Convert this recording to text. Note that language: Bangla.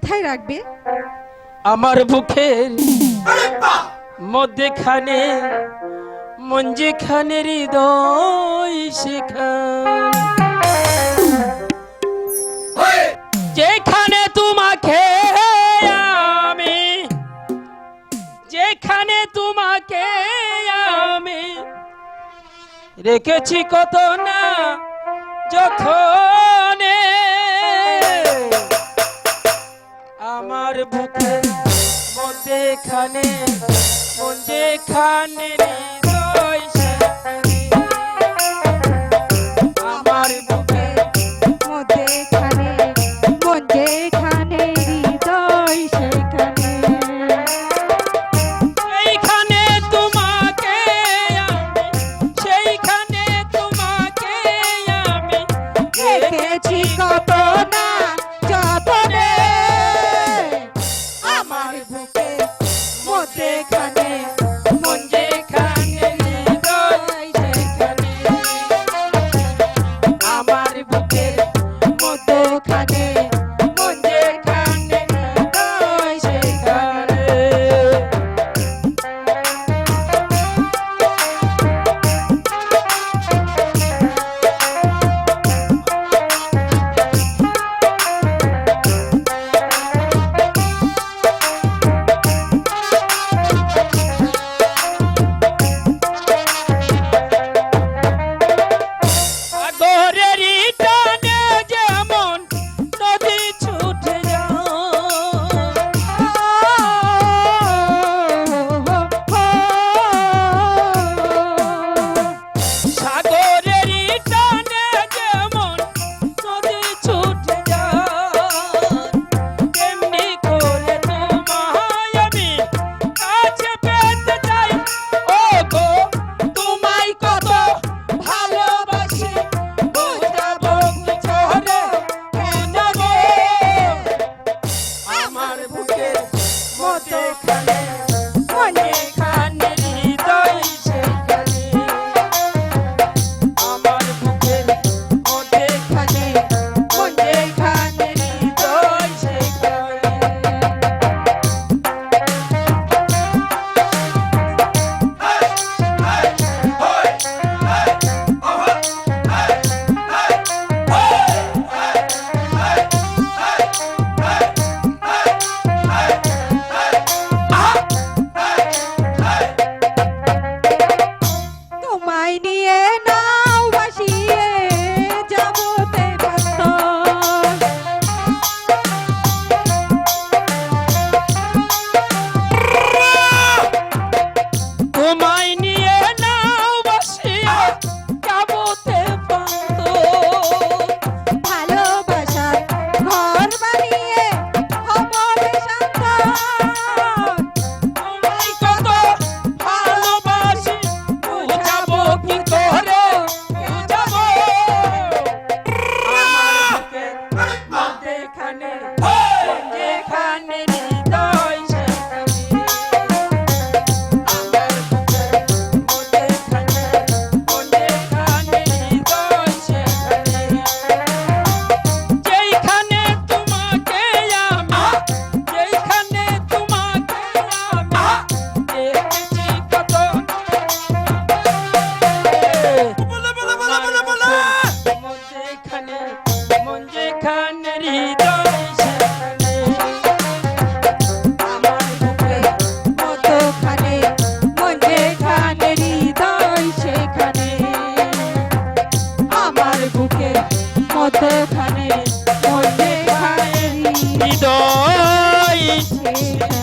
কোথায় রাখবে? আমার বুকের মধ্যেখানে মন যেখানে হৃদয় যেখানে তোমাকে আমি, যেখানে তোমাকে আমি রেখেছি কত না, যখনে বুকে মন যেখানে মন যেখানে রে। আমার বুকে মোতে খানে মন যেখানে আমার বুকে মতো খানে I idea. Thank you.